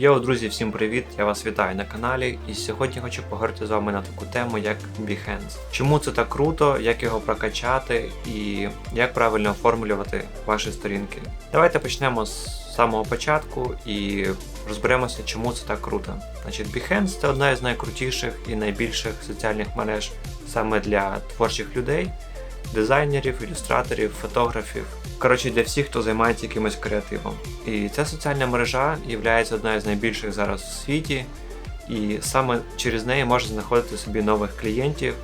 Йоу, друзі, всім привіт! Я вас вітаю на каналі. І сьогодні хочу поговорити з вами на таку тему, як Behance. Чому це так круто, як його прокачати і як правильно оформлювати ваші сторінки. Давайте почнемо з самого початку і розберемося, чому це так круто. Значить, Behance це одна із найкрутіших і найбільших соціальних мереж саме для творчих людей, дизайнерів, ілюстраторів, фотографів. Коротше, для всіх, хто займається якимось креативом. І ця соціальна мережа є одною з найбільших зараз у світі, і саме через неї можна знаходити собі нових клієнтів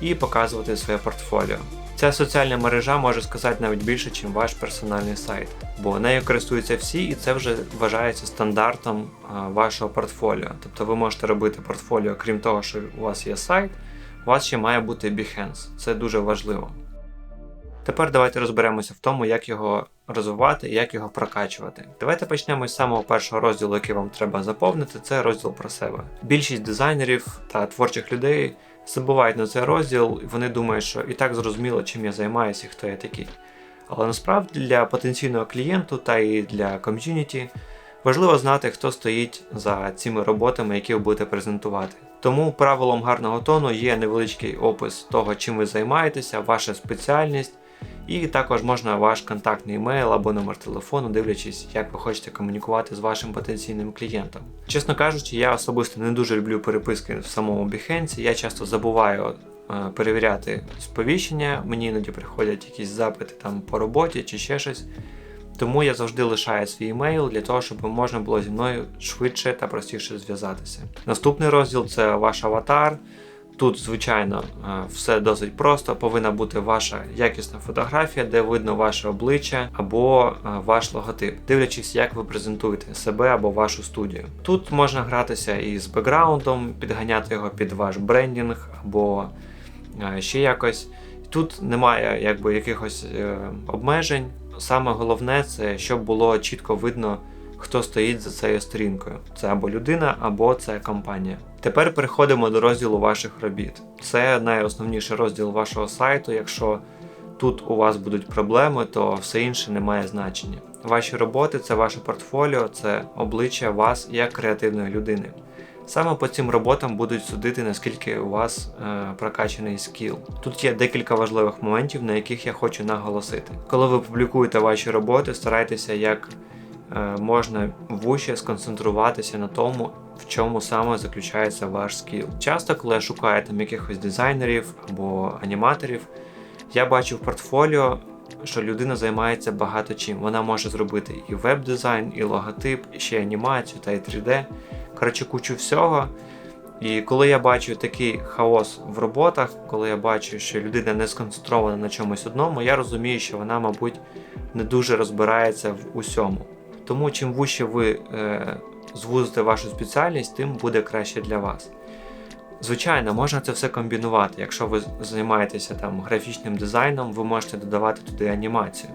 і показувати своє портфоліо. Ця соціальна мережа може сказати навіть більше, ніж ваш персональний сайт, бо нею користуються всі, і це вже вважається стандартом вашого портфоліо. Тобто ви можете робити портфоліо, крім того, що у вас є сайт, у вас ще має бути Behance. Це дуже важливо. Тепер давайте розберемося в тому, як його розвивати і як його прокачувати. Давайте почнемо з самого першого розділу, який вам треба заповнити, це розділ про себе. Більшість дизайнерів та творчих людей забувають на цей розділ, і вони думають, що і так зрозуміло, чим я займаюся і хто я такий. Але насправді для потенційного клієнту та і для ком'юніті важливо знати, хто стоїть за цими роботами, які ви будете презентувати. Тому правилом гарного тону є невеличкий опис того, чим ви займаєтеся, ваша спеціальність. І також можна ваш контактний емейл або номер телефону, дивлячись, як ви хочете комунікувати з вашим потенційним клієнтом. Чесно кажучи, я особисто не дуже люблю переписки в самому Behance, Я часто забуваю е, перевіряти сповіщення, мені іноді приходять якісь запити там по роботі чи ще щось. Тому я завжди лишаю свій емейл для того, щоб можна було зі мною швидше та простіше зв'язатися. Наступний розділ це ваш аватар. Тут, звичайно, е, все досить просто. Повинна бути ваша якісна фотографія, де видно ваше обличчя або е, ваш логотип, дивлячись, як ви презентуєте себе або вашу студію. Тут можна гратися із бекграундом, підганяти його під ваш брендінг або е, ще якось. Тут немає якби якихось обмежень. Саме головне це щоб було чітко видно хто стоїть за цією сторінкою. Це або людина, або це компанія. Тепер переходимо до розділу ваших робіт. Це найосновніший розділ вашого сайту. Якщо тут у вас будуть проблеми, то все інше не має значення. Ваші роботи це ваше портфоліо, це обличчя вас як креативної людини. Саме по цим роботам будуть судити, наскільки у вас е, прокачаний скіл. Тут є декілька важливих моментів, на яких я хочу наголосити. Коли ви публікуєте ваші роботи, старайтеся як можна вуще сконцентруватися на тому, в чому саме заключається ваш скіл. Часто, коли шукаю там якихось дизайнерів або аніматорів, я бачу в портфоліо, що людина займається багато чим. Вона може зробити і веб-дизайн, і логотип, і ще анімацію та і 3D. Коротше, кучу всього. І коли я бачу такий хаос в роботах, коли я бачу, що людина не сконцентрована на чомусь одному, я розумію, що вона, мабуть, не дуже розбирається в усьому. Тому чим вище ви е, звузите вашу спеціальність, тим буде краще для вас. Звичайно, можна це все комбінувати. Якщо ви займаєтеся там графічним дизайном, ви можете додавати туди анімацію.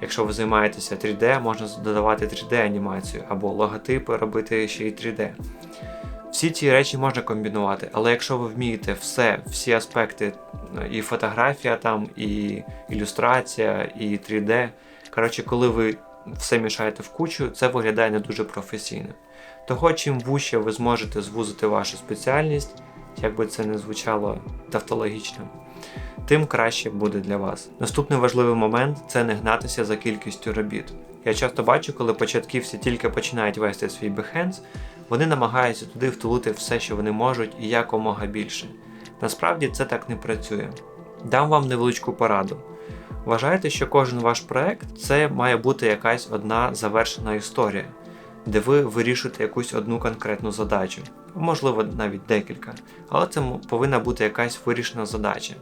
Якщо ви займаєтеся 3D, можна додавати 3D-анімацію або логотипи робити ще й 3D. Всі ці речі можна комбінувати, але якщо ви вмієте все, всі аспекти, і фотографія, там, і ілюстрація, і 3D, коротше, коли ви все мішаєте в кучу, це виглядає не дуже професійно. Того, чим вуще ви зможете звузити вашу спеціальність, як би це не звучало тавтологічно, тим краще буде для вас. Наступний важливий момент це не гнатися за кількістю робіт. Я часто бачу, коли початківці тільки починають вести свій Behance, вони намагаються туди втулити все, що вони можуть, і якомога більше. Насправді це так не працює. Дам вам невеличку пораду. Вважайте, що кожен ваш проект це має бути якась одна завершена історія, де ви вирішуєте якусь одну конкретну задачу, можливо, навіть декілька, але це повинна бути якась вирішена задача.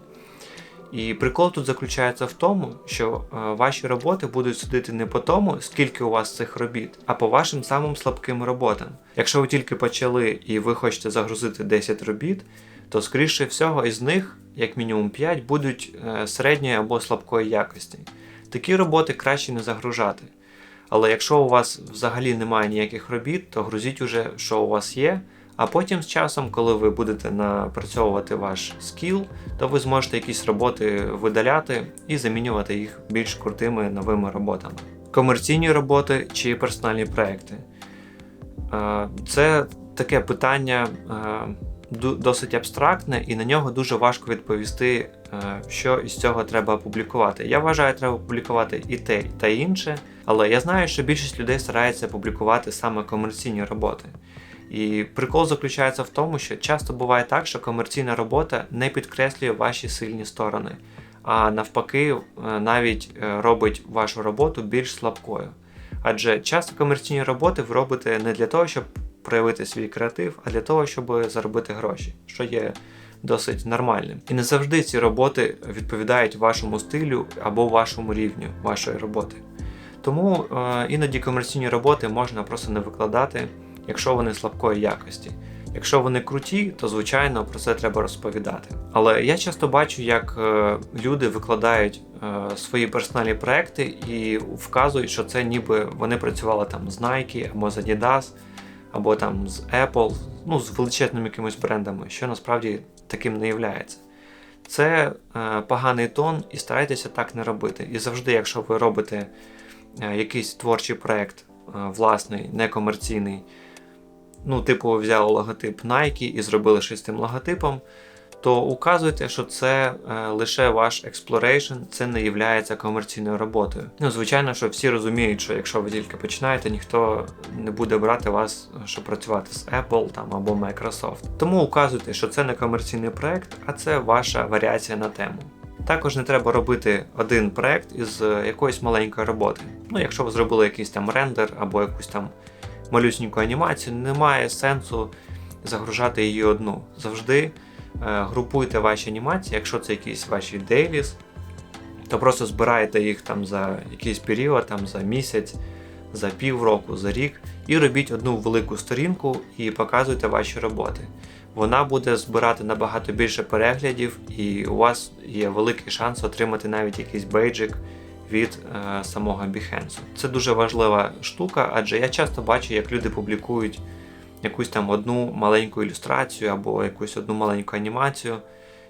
І прикол тут заключається в тому, що е, ваші роботи будуть судити не по тому, скільки у вас цих робіт, а по вашим самим слабким роботам. Якщо ви тільки почали і ви хочете загрузити 10 робіт, то скоріше всього із них як мінімум 5, будуть е, середньої або слабкої якості. Такі роботи краще не загружати. Але якщо у вас взагалі немає ніяких робіт, то грузіть уже, що у вас є. А потім з часом, коли ви будете напрацьовувати ваш скіл, то ви зможете якісь роботи видаляти і замінювати їх більш крутими новими роботами. Комерційні роботи чи персональні проекти. Е, Це таке питання е, досить абстрактне, і на нього дуже важко відповісти, е, що із цього треба публікувати. Я вважаю, треба публікувати і те, та інше, але я знаю, що більшість людей старається публікувати саме комерційні роботи. І прикол заключається в тому, що часто буває так, що комерційна робота не підкреслює ваші сильні сторони, а навпаки, е, навіть е, робить вашу роботу більш слабкою. Адже часто комерційні роботи ви робите не для того, щоб проявити свій креатив, а для того, щоб заробити гроші, що є досить нормальним. І не завжди ці роботи відповідають вашому стилю або вашому рівню вашої роботи. Тому е, іноді комерційні роботи можна просто не викладати, якщо вони слабкої якості. Якщо вони круті, то звичайно про це треба розповідати. Але я часто бачу, як е, люди викладають е, свої персональні проекти і вказують, що це ніби вони працювали там з Nike або з Adidas, або там з Apple, ну з величезними якимись брендами, що насправді таким не являється. Це е, поганий тон, і старайтеся так не робити. І завжди, якщо ви робите е, якийсь творчий проект, е, власний, некомерційний, ну, типу, взяли логотип Nike і зробили щось з тим логотипом, то указуйте, що це е, лише ваш exploration, це не є комерційною роботою. Ну, звичайно, що всі розуміють, що якщо ви тільки починаєте, ніхто не буде брати вас, щоб працювати з Apple там, або Microsoft. Тому указуйте, що це не комерційний проект, а це ваша варіація на тему. Також не треба робити один проект із е, якоїсь маленької роботи. Ну, якщо ви зробили якийсь там рендер або якусь там малюсіньку анімацію, немає сенсу загружати її одну. Завжди групуйте ваші анімації, якщо це якісь ваші дейліс, то просто збираєте їх там за якийсь період, там за місяць, за півроку, за рік, і робіть одну велику сторінку і показуйте ваші роботи. Вона буде збирати набагато більше переглядів, і у вас є великий шанс отримати навіть якийсь бейджик від е, самого Behance. Це дуже важлива штука, адже я часто бачу, як люди публікують якусь там одну маленьку ілюстрацію або якусь одну маленьку анімацію,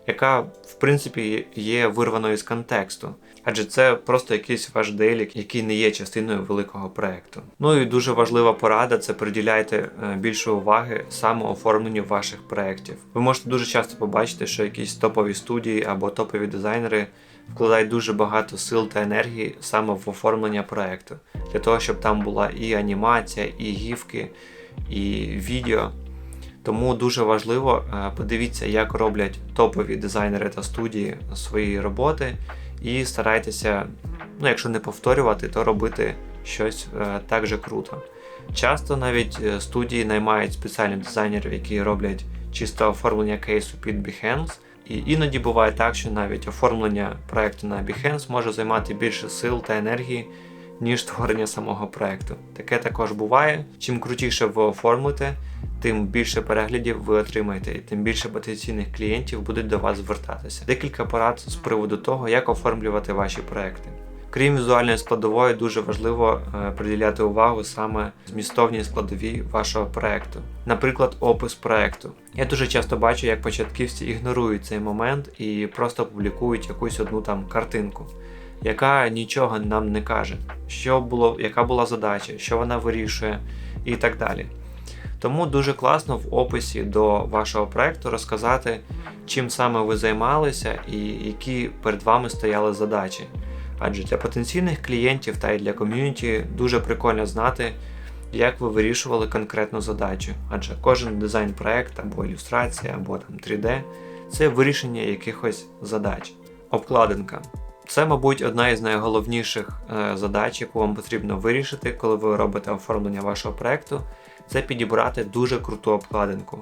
яка в принципі є вирваною з контексту. Адже це просто якийсь ваш делік, який не є частиною великого проекту. Ну і дуже важлива порада це приділяйте е, більше уваги саме оформленню ваших проєктів. Ви можете дуже часто побачити, що якісь топові студії або топові дизайнери вкладають дуже багато сил та енергії саме в оформлення проекту, для того, щоб там була і анімація, і гівки, і відео. Тому дуже важливо е, подивіться, як роблять топові дизайнери та студії свої роботи, і старайтеся, ну якщо не повторювати, то робити щось е, так же круто. Часто навіть е, студії наймають спеціальних дизайнерів, які роблять чисто оформлення кейсу під Behance. І іноді буває так, що навіть оформлення проекту на Behance може займати більше сил та енергії, ніж створення самого проекту. Таке також буває. Чим крутіше ви оформите, тим більше переглядів ви отримаєте, і тим більше потенційних клієнтів будуть до вас звертатися. Декілька порад з приводу того, як оформлювати ваші проекти. Крім візуальної складової, дуже важливо е, приділяти увагу саме змістовній складовій вашого проекту. Наприклад, опис проекту. Я дуже часто бачу, як початківці ігнорують цей момент і просто публікують якусь одну там картинку, яка нічого нам не каже, що було, яка була задача, що вона вирішує і так далі. Тому дуже класно в описі до вашого проекту розказати, чим саме ви займалися і які перед вами стояли задачі. Адже для потенційних клієнтів та й для ком'юніті дуже прикольно знати, як ви вирішували конкретну задачу. Адже кожен дизайн-проект або ілюстрація, або там 3D це вирішення якихось задач. Обкладинка. Це, мабуть, одна із найголовніших е, задач, яку вам потрібно вирішити, коли ви робите оформлення вашого проекту, це підібрати дуже круту обкладинку.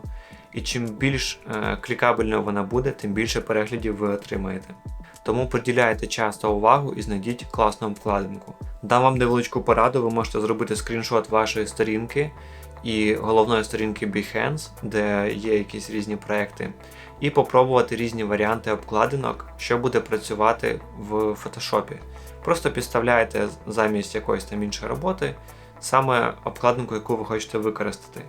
І чим більш е, клікабельною вона буде, тим більше переглядів ви отримаєте. Тому приділяйте час та увагу і знайдіть класну обкладинку. Дам вам невеличку пораду, ви можете зробити скріншот вашої сторінки і головної сторінки Behance, де є якісь різні проекти, і попробувати різні варіанти обкладинок, що буде працювати в Photoshop. Просто підставляєте замість якоїсь там іншої роботи саме обкладинку, яку ви хочете використати.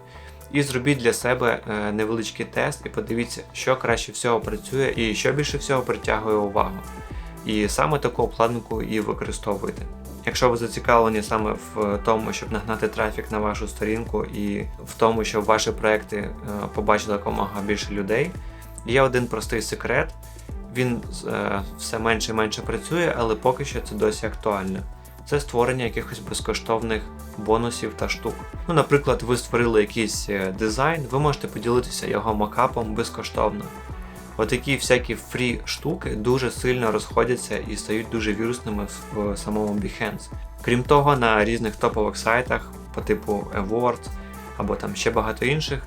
І зробіть для себе е, невеличкий тест і подивіться, що краще всього працює і що більше всього притягує увагу. І саме таку обкладинку і використовуйте. Якщо ви зацікавлені саме в тому, щоб нагнати трафік на вашу сторінку і в тому, щоб ваші проекти е, побачили якомога більше людей, є один простий секрет. Він е, все менше і менше працює, але поки що це досі актуально. Це створення якихось безкоштовних бонусів та штук. Ну, наприклад, ви створили якийсь е, дизайн, ви можете поділитися його макапом безкоштовно. Отакі всякі фрі штуки дуже сильно розходяться і стають дуже вірусними в самому Behance. Крім того, на різних топових сайтах по типу Awards або там ще багато інших,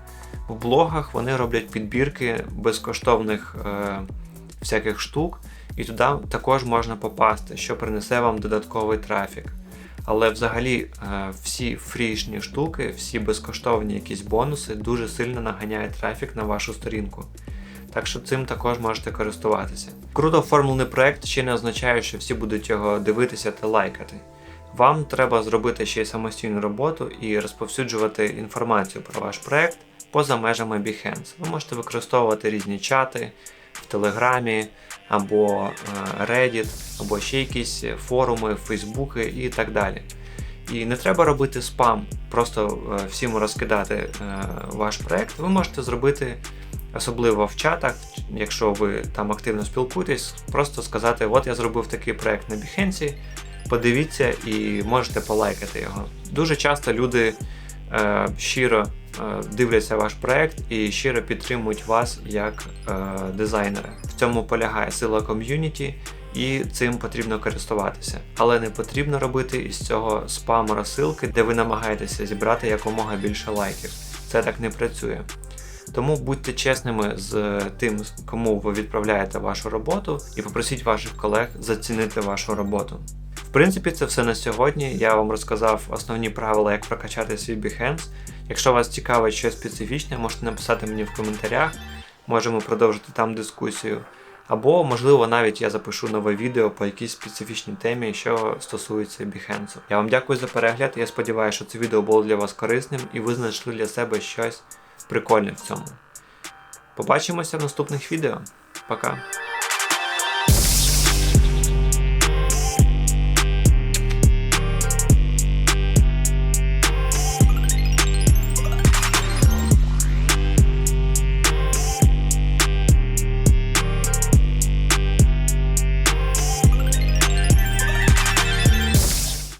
в блогах вони роблять підбірки безкоштовних е, всяких штук, і туди також можна попасти, що принесе вам додатковий трафік. Але взагалі е, всі фрішні штуки, всі безкоштовні якісь бонуси дуже сильно наганяють трафік на вашу сторінку. Так що цим також можете користуватися. Круто оформлений проект ще не означає, що всі будуть його дивитися та лайкати. Вам треба зробити ще й самостійну роботу і розповсюджувати інформацію про ваш проект поза межами Behance. Ви можете використовувати різні чати в Телеграмі або е, Reddit, або ще якісь форуми, Фейсбуки і так далі. І не треба робити спам, просто е, всім розкидати е, ваш проект. Ви можете зробити особливо в чатах, якщо ви там активно спілкуєтесь, просто сказати: От я зробив такий проект на Behance, подивіться і можете полайкати його. Дуже часто люди е, щиро е, дивляться ваш проект і щиро підтримують вас як е, дизайнера. В цьому полягає сила ком'юніті. І цим потрібно користуватися, але не потрібно робити із цього спам розсилки, де ви намагаєтеся зібрати якомога більше лайків. Це так не працює. Тому будьте чесними з тим, кому ви відправляєте вашу роботу, і попросіть ваших колег зацінити вашу роботу. В принципі, це все на сьогодні. Я вам розказав основні правила, як прокачати свій Behance. Якщо вас цікавить щось специфічне, можете написати мені в коментарях, можемо продовжити там дискусію. Або, можливо, навіть я запишу нове відео по якійсь специфічній темі, що стосується Behance. Я вам дякую за перегляд. Я сподіваюся, що це відео було для вас корисним і ви знайшли для себе щось прикольне в цьому. Побачимося в наступних відео. Пока!